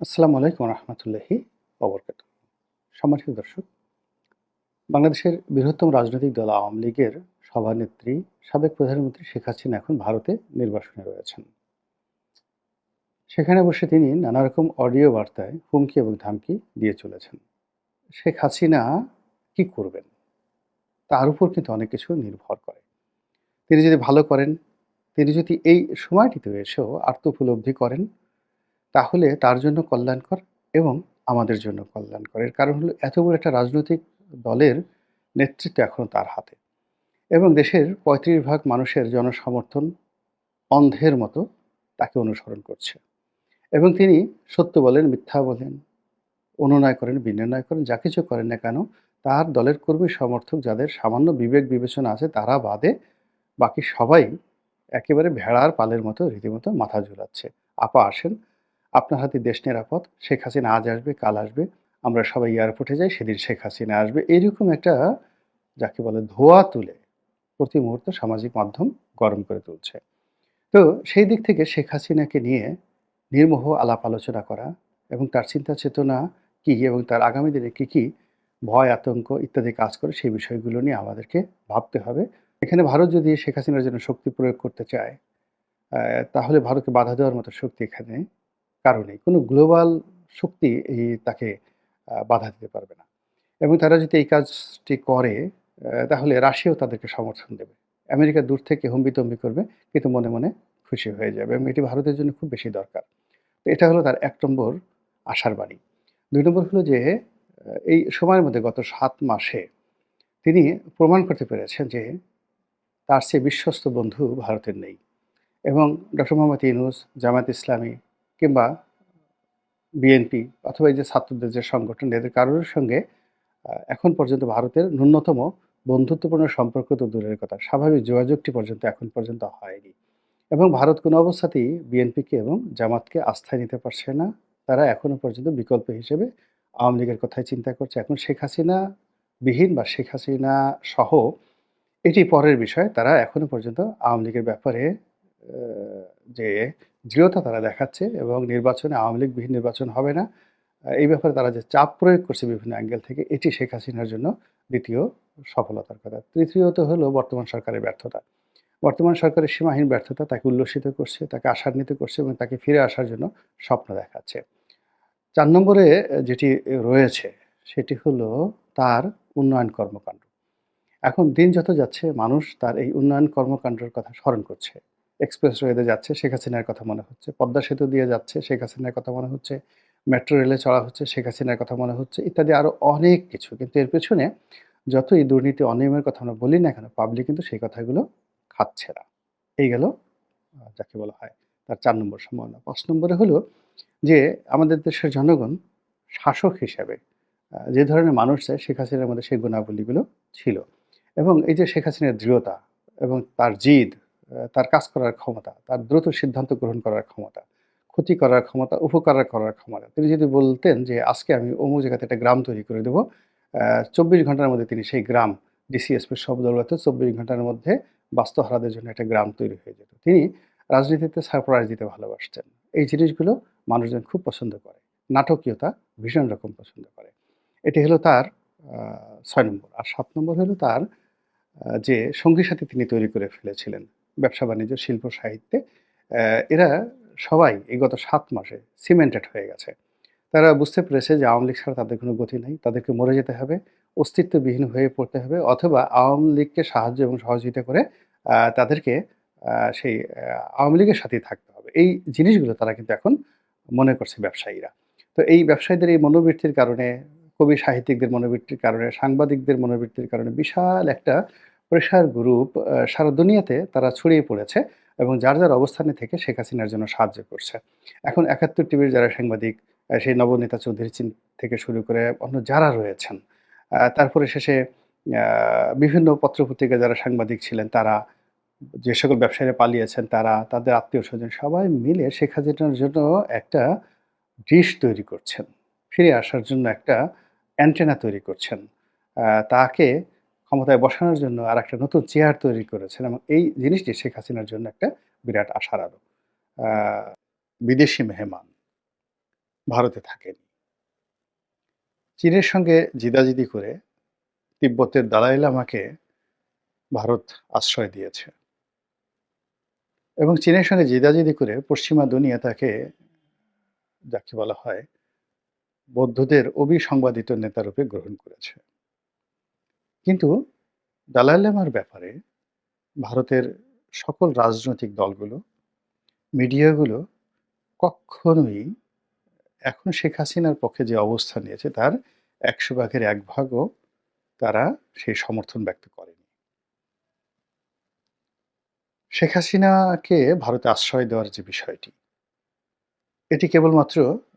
আসসালামু আলাইকুম রহমতুল্লাহি অবরকাত সম্মানিত দর্শক, বাংলাদেশের বৃহত্তম রাজনৈতিক দল আওয়ামী লীগের সভানেত্রী, সাবেক প্রধানমন্ত্রী শেখ হাসিনা এখন ভারতে নির্বাসনে রয়েছেন। সেখানে বসে তিনি নানা রকম অডিও বার্তায় হুমকি এবং ধামকি দিয়ে চলেছেন। শেখ হাসিনা কি করবেন? তার উপর কিন্তু অনেক কিছু নির্ভর করে। তিনি যদি ভালো করেন, তিনি যদি এই সময়টিতে এসেও আত্ম উপলব্ধি করেন তাহলে তার জন্য কল্যাণকর এবং আমাদের জন্য কল্যাণকর। এর কারণ হলো এত বড় একটা রাজনৈতিক দলের নেতৃত্ব এখনও তার হাতে। এবং দেশের পঁয়ত্রিশ ভাগ মানুষের জনসমর্থন অন্ধের মতো তাকে অনুসরণ করছে। এবং তিনি সত্য বলেন, মিথ্যা বলেন, অনুনয় করেন বিনির্ণয় করেন, যা কিছু করেন না কেন, তার দলের কর্মী সমর্থক যাদের সামান্য বিবেক বিবেচনা আছে, তারা বাদে বাকি সবাই একেবারে ভেড়ার পালের মতো রীতিমতো মাথা ঝুলাচ্ছে। আপা আসেন আপনার হাতে দেশ নিরাপদ, শেখ হাসিনা আজ আসবে, কাল আসবে, আমরা সবাই এয়ারপোর্টে যাই, সেদিন শেখ হাসিনা আসবে। এইরকম একটা, যাকে বলে ধোয়া তুলে প্রতি মুহূর্তে সামাজিক মাধ্যম গরম করে তুলছে। তো সেই দিক থেকে শেখ হাসিনাকে নিয়ে নির্মোহ আলাপ আলোচনা করা এবং তার চিন্তা চেতনা কী এবং তার আগামী দিনে কী কী ভয়, আতঙ্ক ইত্যাদি কাজ করে সেই বিষয়গুলো নিয়ে আমাদেরকে ভাবতে হবে। এখানে ভারত যদি শেখ হাসিনার জন্য শক্তি প্রয়োগ করতে চায় তাহলে ভারতকে বাধা দেওয়ার মতো শক্তি এখানে কারণে। কোনো গ্লোবাল শক্তি এই তাকে বাধা দিতে পারবে না। এবং তারা যদি এই কাজটি করে তাহলে রাশিয়াও তাদেরকে সমর্থন দেবে। আমেরিকা দূর থেকে হম্বিতম্বি করবে, কিন্তু মনে মনে খুশি হয়ে যাবে এবং এটি ভারতের জন্য খুব বেশি দরকার। তো এটা হলো তার এক নম্বর আশার বাণী। দুই নম্বর হলো যে এই সময়ের মধ্যে গত সাত মাসে তিনি প্রমাণ করতে পেরেছেন যে, তার সে বিশ্বস্ত বন্ধু ভারতের নেই। এবং ডক্টর মোহাম্মদ ইউনুস জামাত ইসলামী কিংবা বিএনপি অথবা এই যে ছাত্রদের যে সংগঠন, এদের কারোর সঙ্গে এখন পর্যন্ত ভারতের ন্যূনতম বন্ধুত্বপূর্ণ সম্পর্ক তো দূরের কথা। স্বাভাবিক যোগাযোগটি পর্যন্ত, এখন পর্যন্ত হয়নি। এবং ভারত কোনো অবস্থাতেই বিএনপিকে এবং জামাতকে আস্থায় নিতে পারছে না। তারা এখনও পর্যন্ত বিকল্প হিসেবে আওয়ামী লীগের কথাই চিন্তা করছে। এখন শেখ হাসিনা বিহীন বা শেখ হাসিনা সহ এটি পরের বিষয়। তারা এখনও পর্যন্ত আওয়ামী লীগের ব্যাপারে যে দৃঢ়তা তারা দেখাচ্ছে এবং নির্বাচনে আওয়ামী লীগ বিহীন নির্বাচন হবে না। এই ব্যাপারে তারা যে চাপ প্রয়োগ করছে বিভিন্ন অ্যাঙ্গেল থেকে, এটি শেখ হাসিনার জন্য দ্বিতীয় সফলতার কথা। তৃতীয়ত হলো বর্তমান সরকারের ব্যর্থতা। বর্তমান সরকারের সীমাহীন ব্যর্থতা তাকে উল্লসিত করছে, তাকে আশান্বিত করছে এবং তাকে ফিরে আসার জন্য স্বপ্ন দেখাচ্ছে। চার নম্বরে যেটি রয়েছে, সেটি হলো তার উন্নয়ন কর্মকাণ্ড। এখন দিন যত যাচ্ছে, মানুষ তার এই উন্নয়ন কর্মকাণ্ডের কথা স্মরণ করছে। এক্সপ্রেসওয়েতে যাচ্ছে, শেখ হাসিনার কথা মনে হচ্ছে। পদ্মা সেতু দিয়ে যাচ্ছে, শেখ হাসিনার কথা মনে হচ্ছে। মেট্রো রেলে চড়া হচ্ছে, শেখ হাসিনার কথা মনে হচ্ছে। ইত্যাদি আরও অনেক কিছু। কিন্তু এর পেছনে যতই দুর্নীতি, অনিয়মের কথা আমরা বলি না কেন পাবলিক কিন্তু সেই কথাগুলো খাচ্ছে না। এই গেল যাকে বলা হয় তার চার নম্বর সম্ভাবনা। পাঁচ নম্বরে হলো যে, আমাদের দেশের জনগণ শাসক হিসাবে যে ধরনের মানুষ চায়, শেখ হাসিনার মধ্যে সেই গুণাবলীগুলো ছিল। এবং এই যে শেখ হাসিনার দৃঢ়তা এবং তার জিদ তার কাজ করার ক্ষমতা, তার দ্রুত সিদ্ধান্ত গ্রহণ করার ক্ষমতা, ক্ষতি করার ক্ষমতা, উপকার করার ক্ষমতা। তিনি যদি বলতেন যে, আজকে আমি অমুক জায়গাতে একটা গ্রাম তৈরি করে দেবো। চব্বিশ ঘণ্টার মধ্যে তিনি সেই গ্রাম ডিসিএসপির সব দৌলতে চব্বিশ ঘণ্টার মধ্যে বাস্তুহারাদের জন্য একটা গ্রাম তৈরি হয়ে যেত। তিনি রাজনীতিতে সারপ্রাইজ দিতে ভালোবাসতেন। এই জিনিসগুলো মানুষজন খুব পছন্দ করে। নাটকীয়তা ভীষণ রকম পছন্দ করে। এটি হলো তার ছয় নম্বর। আর সাত নম্বর হলো তার যে সঙ্গী সাথী তিনি তৈরি করে ফেলেছিলেন। ব্যবসা বাণিজ্য, শিল্প, সাহিত্যে এরা সবাই এই গত সাত মাসে সিমেন্টেড হয়ে গেছে। তারা বুঝতে পেরেছে যে আওয়ামী লীগ ছাড়া তাদের কোনো গতি নেই, তাদেরকে মরে যেতে হবে, অস্তিত্ববিহীন হয়ে পড়তে হবে, অথবা আওয়ামী লীগকে সাহায্য এবং সহযোগিতা করে তাদেরকে সেই আওয়ামী লীগের সাথেই থাকতে হবে। এই জিনিসগুলো তারা কিন্তু এখন মনে করছে ব্যবসায়ীরা। তো এই ব্যবসায়ীদের এই মনোবৃত্তির কারণে, কবি সাহিত্যিকদের মনোবৃত্তির কারণে, সাংবাদিকদের মনোবৃত্তির কারণে বিশাল একটা প্রেশার গ্রুপ সারা দুনিয়াতে তারা ছড়িয়ে পড়েছে এবং যার যার অবস্থানে থেকে শেখ হাসিনার জন্য সাহায্য করছে। এখন একাত্তর টিভির যারা সাংবাদিক সেই নবনেতা চৌধুরী চিন থেকে শুরু করে অন্য যারা রয়েছেন তারপরে শেষে বিভিন্ন পত্রপত্রিকা যারা সাংবাদিক ছিলেন তারা, যে সকল ব্যবসায়ীরা পালিয়েছেন তারা, তাদের আত্মীয় স্বজন সবাই মিলে শেখ হাসিনার জন্য একটা ডিশ তৈরি করছেন। ফিরে আসার জন্য একটা অ্যান্টেনা তৈরি করছেন। তাকে ক্ষমতায় বসানোর জন্য আর একটা নতুন চেয়ার তৈরি করেছেন এবং এই জিনিসটি শেখ হাসিনার জন্য একটা বিরাট আশার আলো। বিদেশি মেহমান ভারতে থাকেন। চীনের সঙ্গে জিদাজিদি করে তিব্বতের দালাই লামাকে ভারত আশ্রয় দিয়েছে। এবং চীনের সঙ্গে জিদাজিদি করে পশ্চিমা দুনিয়া তাকে যাকে বলা হয় বৌদ্ধদের অবিসংবাদিত নেতারূপে গ্রহণ করেছে। কিন্তু দালাই লামার ব্যাপারে ভারতের সকল রাজনৈতিক দলগুলো, মিডিয়াগুলো কখনোই এখন শেখ হাসিনার পক্ষে যে অবস্থান নিয়েছে, তার একশো ভাগের এক ভাগও তারা সেই সমর্থন ব্যক্ত করেনি। শেখ হাসিনাকে ভারতে আশ্রয় দেওয়ার যে বিষয়টি, এটি কেবলমাত্র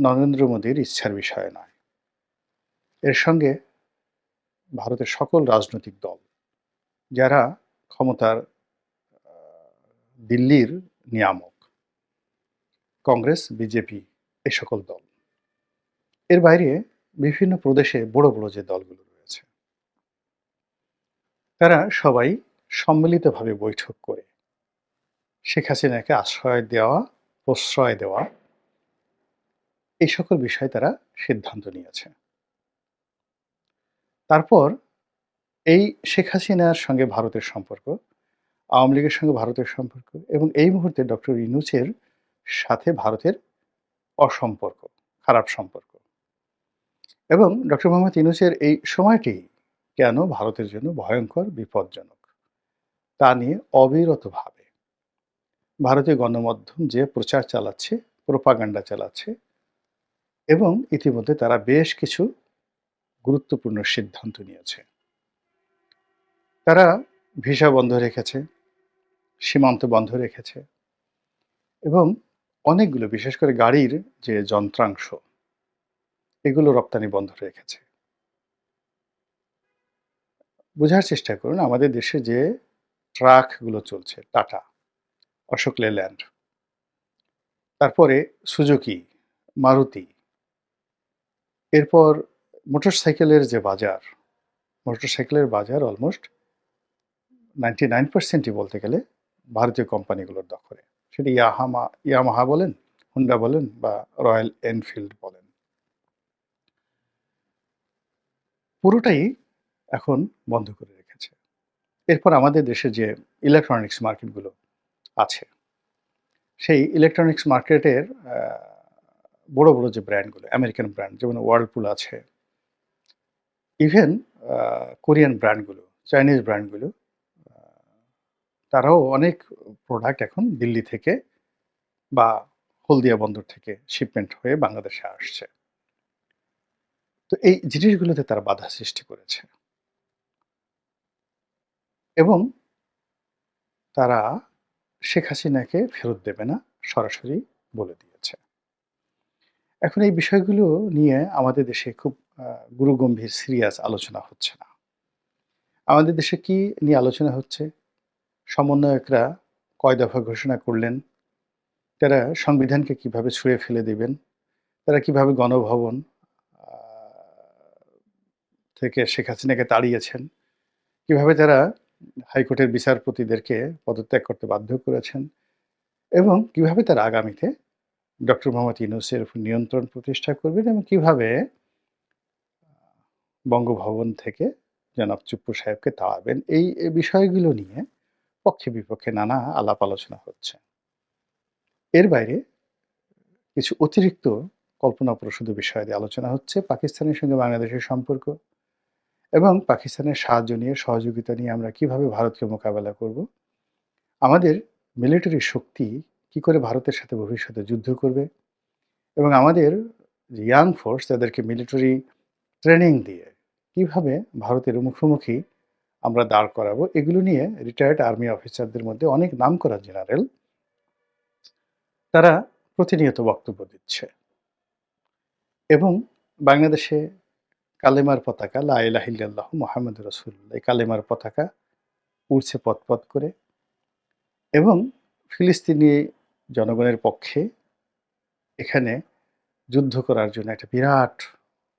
নরেন্দ্র মোদীর ইচ্ছার বিষয় নয়। এর সঙ্গে ভারতের সকল রাজনৈতিক দল যারা ক্ষমতার দিল্লির নিয়ামক, কংগ্রেস, বিজেপি এ সকল দল। এর বাইরে বিভিন্ন প্রদেশে বড় বড় যে দলগুলো রয়েছে, তারা সবাই সম্মিলিতভাবে বৈঠক করে শেখ হাসিনাকে আশ্রয় দেওয়া, প্রশ্রয় দেওয়া এই সকল বিষয়ে তারা সিদ্ধান্ত নিয়েছে। তারপর এই শেখ হাসিনার সঙ্গে ভারতের সম্পর্ক, আওয়ামী লীগের সঙ্গে ভারতের সম্পর্ক এবং এই মুহূর্তে ডক্টর ইনুসের সাথে ভারতের অসম্পর্ক, খারাপ সম্পর্ক। এবং ডক্টর মোহাম্মদ ইনুসের এই সময়টি কেন ভারতের জন্য ভয়ঙ্কর, বিপজ্জনক? তা নিয়ে অবিরতভাবে ভারতীয় গণমাধ্যম যে প্রচার চালাচ্ছে প্রোপাগান্ডা চালাচ্ছে এবং ইতিমধ্যে তারা বেশ কিছু গুরুত্বপূর্ণ সিদ্ধান্ত নিয়েছে। তারা ভিসা বন্ধ রেখেছে, সীমান্ত বন্ধ রেখেছে এবং অনেকগুলো, বিশেষ করে গাড়ির যে যন্ত্রাংশ, এগুলো রপ্তানি বন্ধ রেখেছে। বোঝার চেষ্টা করুন, আমাদের দেশে যে ট্রাকগুলো চলছে, টাটা, অশোক লেল্যান্ড, তারপরে সুজুকি, মারুতি, এরপর মোটরসাইকেলের যে বাজার, মোটরসাইকেলের বাজার অলমোস্ট নাইনটি নাইন পার্সেন্টই বলতে গেলে ভারতীয় কোম্পানিগুলোর দখলে। সেটা ইয়াহামা, ইয়ামাহা বলেন, হুন্ডা বলেন বা রয়্যাল এনফিল্ড বলেন। পুরোটাই এখন বন্ধ করে রেখেছে। এরপর আমাদের দেশে যে ইলেকট্রনিক্স মার্কেটগুলো আছে, সেই ইলেকট্রনিক্স মার্কেটের বড় বড় যে ব্র্যান্ডগুলো আমেরিকান ব্র্যান্ড যেমন ওয়ার্লপুল আছে ইভেন কোরিয়ান ব্র্যান্ডগুলো চাইনিজ ব্র্যান্ডগুলো তারাও অনেক প্রোডাক্ট এখন দিল্লি থেকে বা হলদিয়া বন্দর থেকে শিপমেন্ট হয়ে বাংলাদেশে আসছে। তো এই জিনিসগুলোতে তারা বাধা সৃষ্টি করেছে। এবং তারা শেখ হাসিনাকে ফেরত দেবে না, সরাসরি বলে দিয়েছে। এখন এই বিষয়গুলো নিয়ে আমাদের দেশে খুব গুরুগম্ভীর সিরিয়াস আলোচনা হচ্ছে না। আমাদের দেশে কি নিয়ে আলোচনা হচ্ছে? সমন্বয়করা কয় দফা ঘোষণা করলেন? তারা সংবিধানকে কীভাবে ছুঁড়ে ফেলে দেবেন? তারা কীভাবে গণভবন থেকে শেখ হাসিনাকে তাড়িয়েছেন? কীভাবে তারা হাইকোর্টের বিচারপতিদেরকে পদত্যাগ করতে বাধ্য করেছেন? এবং কীভাবে তারা আগামীতে ডক্টর মোহাম্মদ ইউনুসের নিয়ন্ত্রণ প্রতিষ্ঠা করবেন? এবং কীভাবে বঙ্গভবন থেকে জনাব চুপ্পু সাহেবকে তাড়াবেন। এই বিষয়গুলো নিয়ে পক্ষে বিপক্ষে নানা আলাপ আলোচনা হচ্ছে। এর বাইরে কিছু অতিরিক্ত কল্পনাপ্রসূত বিষয় আলোচনা হচ্ছে, পাকিস্তানের সঙ্গে বাংলাদেশের সম্পর্ক এবং পাকিস্তানের সাহায্য নিয়ে, সহযোগিতা নিয়ে আমরা কীভাবে ভারতকে মোকাবেলা করব, আমাদের মিলিটারি শক্তি কি করে ভারতের সাথে ভবিষ্যতে যুদ্ধ করবে এবং আমাদের ইয়াং ফোর্স, তাদেরকে মিলিটারি ট্রেনিং দিয়ে কীভাবে ভারতের মুখোমুখি আমরা দাঁড় করাবো, এগুলো নিয়ে রিটায়ার্ড আর্মি অফিসারদের মধ্যে অনেক নাম করা জেনারেল তারা প্রতিনিয়ত বক্তব্য দিচ্ছে। এবং বাংলাদেশে কালেমার পতাকা লাইলাহিল্লাহ মোহাম্মদ রসুল্লাহ কালেমার পতাকা উড়ছে পথ করে। এবং ফিলিস্তিনি জনগণের পক্ষে এখানে যুদ্ধ করার জন্য একটা বিরাট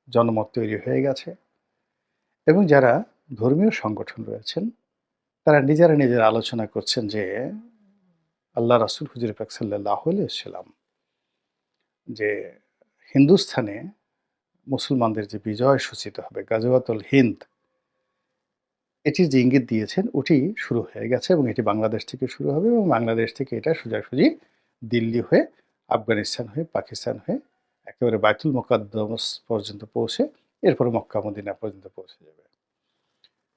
জনমত তৈরি হয়ে গেছে। এবং যারা ধর্মীয় সংগঠন রয়েছেন, তারা নিজেরা নিজেরা আলোচনা করছেন যে আল্লাহ রাসুল হুজুর পাক সাল্লাহ যে হিন্দুস্থানে মুসলমানদের যে বিজয় সূচিত হবে, গাজওয়াতুল হিন্দ এটির যে ইঙ্গিত দিয়েছেন, ওটি শুরু হয়ে গেছে এবং এটি বাংলাদেশ থেকে শুরু হবে এবং বাংলাদেশ থেকে এটা সোজাসুজি দিল্লি হয়ে, আফগানিস্তান হয়ে, পাকিস্তান হয়ে একেবারে বাইতুল মোকাদ্দমস পর্যন্ত পৌঁছে এরপর মক্কা, মদিনা পর্যন্ত পৌঁছে যাবে।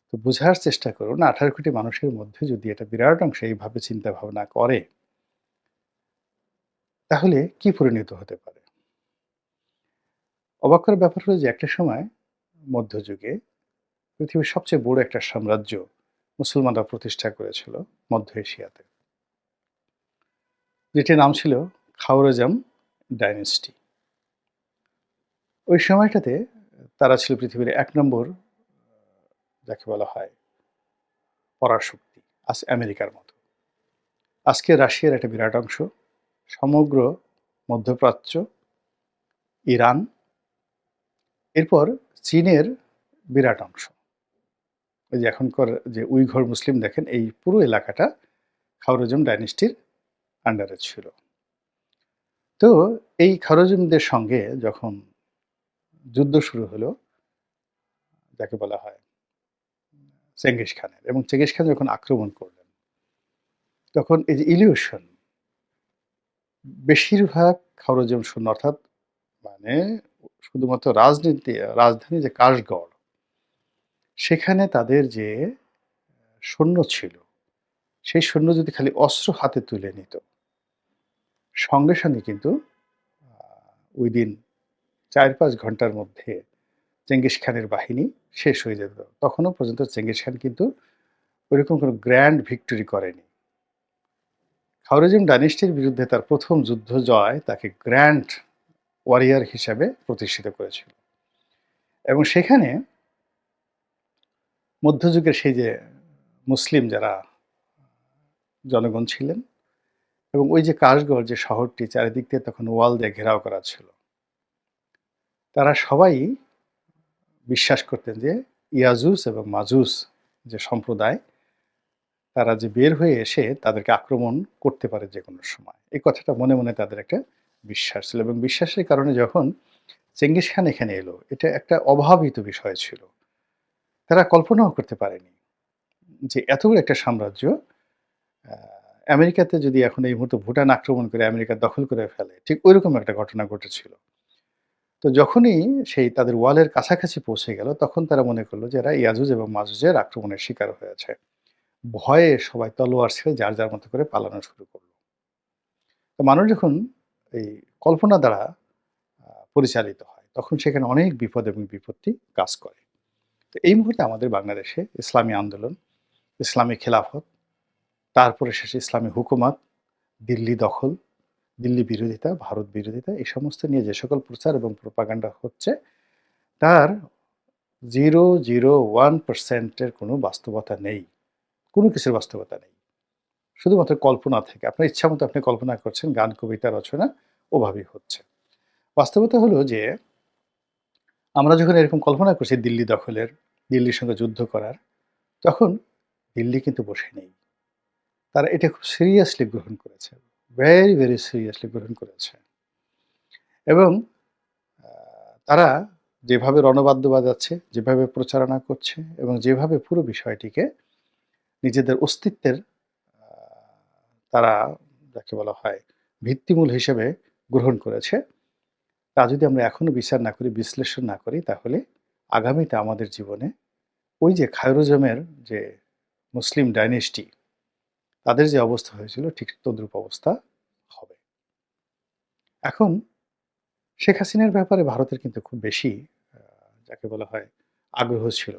তো বোঝার চেষ্টা করুন, আঠারো কোটি মানুষের মধ্যে যদি এটা বিরাট অংশ এইভাবে চিন্তা ভাবনা করে, তাহলে কি পরিণত হতে পারে? অবাক করার ব্যাপার হলো যে একটা সময় মধ্যযুগে পৃথিবীর সবচেয়ে বড় একটা সাম্রাজ্য মুসলমানরা প্রতিষ্ঠা করেছিল মধ্য এশিয়াতে। যেটির নাম ছিল খাওরজাম ডাইনেস্টি। ওই সময়টাতে তারা ছিল পৃথিবীর এক নম্বর যাকে বলা হয় পরাশক্তি, আজ আমেরিকার মতো। আজকে রাশিয়ার একটা বিরাট অংশ, সমগ্র মধ্যপ্রাচ্য, ইরান, এরপর চীনের বিরাট অংশ। ওই যে এখনকার যে উইঘর মুসলিম দেখেন, এই পুরো এলাকাটা খাওরজম ডাইনেস্টির আন্ডারে ছিল। তো এই খাওরজমদের সঙ্গে যখন যুদ্ধ শুরু হলো, যাকে বলা হয় চেঙ্গিস খানের। এবং চেঙ্গিস খান যখন আক্রমণ করলেন, তখন এই যে ইলিউশন, বেশিরভাগ খাওরজম শূন্য অর্থাৎ মানে শুধুমাত্র রাজনীতি রাজধানী যে কাশগড়, সেখানে তাদের যে সৈন্য ছিল, সেই সৈন্য যদি খালি অস্ত্র হাতে তুলে নিত, সঙ্গে সঙ্গে কিন্তু ওই দিন চার পাঁচ ঘণ্টার মধ্যে চেঙ্গিস খানের বাহিনী শেষ হয়ে যেত। তখনও পর্যন্ত চেঙ্গিস খান কিন্তু ওইরকম কোনো গ্র্যান্ড ভিক্টরি করেনি। খাওরেজিম ডাইনেস্টির বিরুদ্ধে তার প্রথম যুদ্ধ জয় তাকে গ্র্যান্ড ওয়ারিয়ার হিসাবে প্রতিষ্ঠিত করেছিল। এবং সেখানে মধ্যযুগের সেই যে মুসলিম যারা জনগণ ছিলেন এবং ওই যে কাশগড় যে শহরটি, চারিদিক দিয়ে তখন ওয়াল দিয়ে ঘেরাও করা ছিল তারা সবাই বিশ্বাস করতেন যে ইয়াজুস এবং মাজুস যে সম্প্রদায়, তারা যে বের হয়ে এসে তাদেরকে আক্রমণ করতে পারে যে কোনো সময়। এই কথাটা মনে মনে তাদের একটা বিশ্বাস ছিল এবং বিশ্বাসের কারণে যখন চেঙ্গিস খান এখানে এলো, এটা একটা অভাবিত বিষয় ছিল। তারা কল্পনাও করতে পারেনি যে এত বড় একটা সাম্রাজ্য আমেরিকাতে যদি এখন এই মুহূর্তে ভুটান আক্রমণ করে আমেরিকা দখল করে ফেলে, ঠিক ওইরকম একটা ঘটনা ঘটেছিল। তো যখনই সেই তাদের ওয়ালের কাছাকাছি পৌঁছে গেল, তখন তারা মনে করল যে এরা ইয়াজুজ এবং মাজুজের আক্রমণের শিকার হয়েছে ভয়ে সবাই তলোয়ার ছেড়ে যার যার মতো করে পালানো শুরু করল। তো মানুষ যখন এই কল্পনা দ্বারা পরিচালিত হয়, তখন সেখানে অনেক বিপদ এবং বিপত্তি কাজ করে। তো এই মুহূর্তে আমাদের বাংলাদেশে ইসলামী আন্দোলন, ইসলামী খেলাফত, তারপরে শেষে ইসলামী হুকুমাত, দিল্লি দখল দিল্লি বিরোধিতা, ভারত বিরোধিতা, এই সমস্ত নিয়ে যে সকল প্রচার এবং প্রোপাগান্ডা হচ্ছে, তার জিরো জিরো ওয়ান পার্সেন্টের কোনো বাস্তবতা নেই। কোনো কিছুর বাস্তবতা নেই। শুধুমাত্র কল্পনা থেকে। আপনার ইচ্ছা মতো আপনি কল্পনা করছেন, গান, কবিতা, রচনা, ওভাবেই হচ্ছে। বাস্তবতা হলো যে, আমরা যখন এরকম কল্পনা করছি দিল্লি দখলের, দিল্লির সঙ্গে যুদ্ধ করার, তখন দিল্লি কিন্তু বসে নেই। তারা এটা খুব সিরিয়াসলি গ্রহণ করেছে। ভেরি ভেরি সিরিয়াসলি গ্রহণ করেছে। এবং তারা যেভাবে রণবাদ্য বাজাচ্ছে, যেভাবে প্রচারণা করছে এবং যেভাবে পুরো বিষয়টিকে নিজেদের অস্তিত্বের তারা যাকে বলা হয় ভিত্তিমূল হিসেবে গ্রহণ করেছে, তা যদি আমরা এখনও বিচার না করি, বিশ্লেষণ না করি, তাহলে আগামীতে আমাদের জীবনে ওই যে খায়রুজমের যে মুসলিম ডাইনেস্টি, তাদের যে অবস্থা হয়েছিল, ঠিক তদ্রুপ অবস্থা এখন শেখ হাসিনার ব্যাপারে ভারতের কিন্তু খুব বেশি যাকে বলা হয় আগ্রহ ছিল